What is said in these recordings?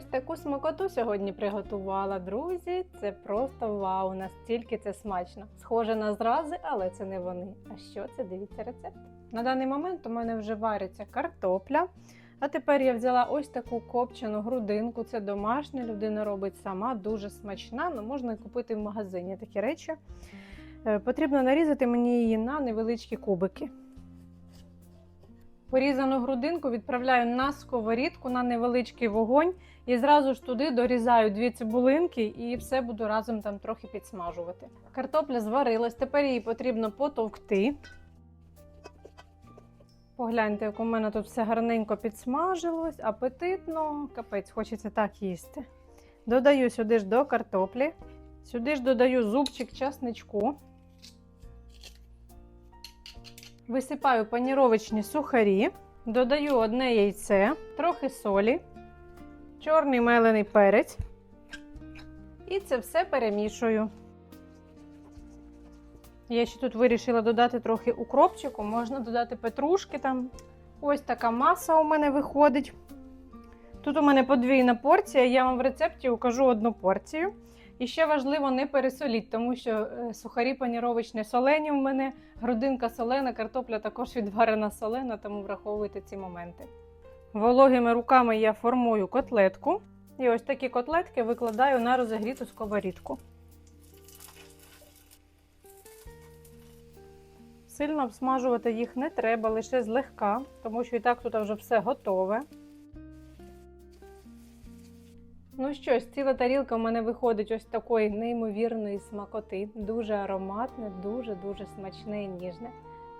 Ось таку смакоту сьогодні приготувала, друзі. Це просто вау! Настільки це смачно. Схоже на зрази, але це не вони. А що це? Дивіться рецепт. На даний момент у мене вже вариться картопля. А тепер я взяла ось таку копчену грудинку. Це домашня, людина робить сама, дуже смачна, але можна і купити в магазині такі речі. Е, Потрібно нарізати мені її на невеличкі кубики. Порізану грудинку відправляю на сковорідку на невеличкий вогонь і зразу ж туди дорізаю дві цибулинки і все буду разом там трохи підсмажувати. Картопля зварилась, тепер її потрібно потовкти. Погляньте, як у мене тут все гарненько підсмажилось, апетитно, капець, хочеться так їсти. Додаю сюди ж до картоплі, сюди ж додаю зубчик часничку. Висипаю паніровочні сухарі, додаю одне яйце, трохи солі, чорний мелений перець. І це все перемішую. Я ще тут вирішила додати трохи укропчику, можна додати петрушки там. Ось така маса у мене виходить. Тут у мене подвійна порція, я вам в рецепті укажу одну порцію. І ще важливо не пересоліть, тому що е, сухарі паніровочні солені в мене, грудинка солена, картопля також відварена солена, тому враховуйте ці моменти. Вологими руками я формую котлетку. І ось такі котлетки викладаю на розігріту сковорідку. Сильно обсмажувати їх не треба, лише злегка, тому що і так тут вже все готове. Ну що ж, ціла тарілка в мене виходить ось такої неймовірної смакоти. Дуже ароматне, дуже-дуже смачне і ніжне.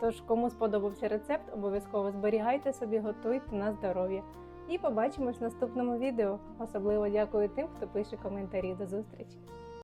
Тож, кому сподобався рецепт, обов'язково зберігайте собі, готуйте на здоров'я. І побачимось в наступному відео. Особливо дякую тим, хто пише коментарі. До зустрічі!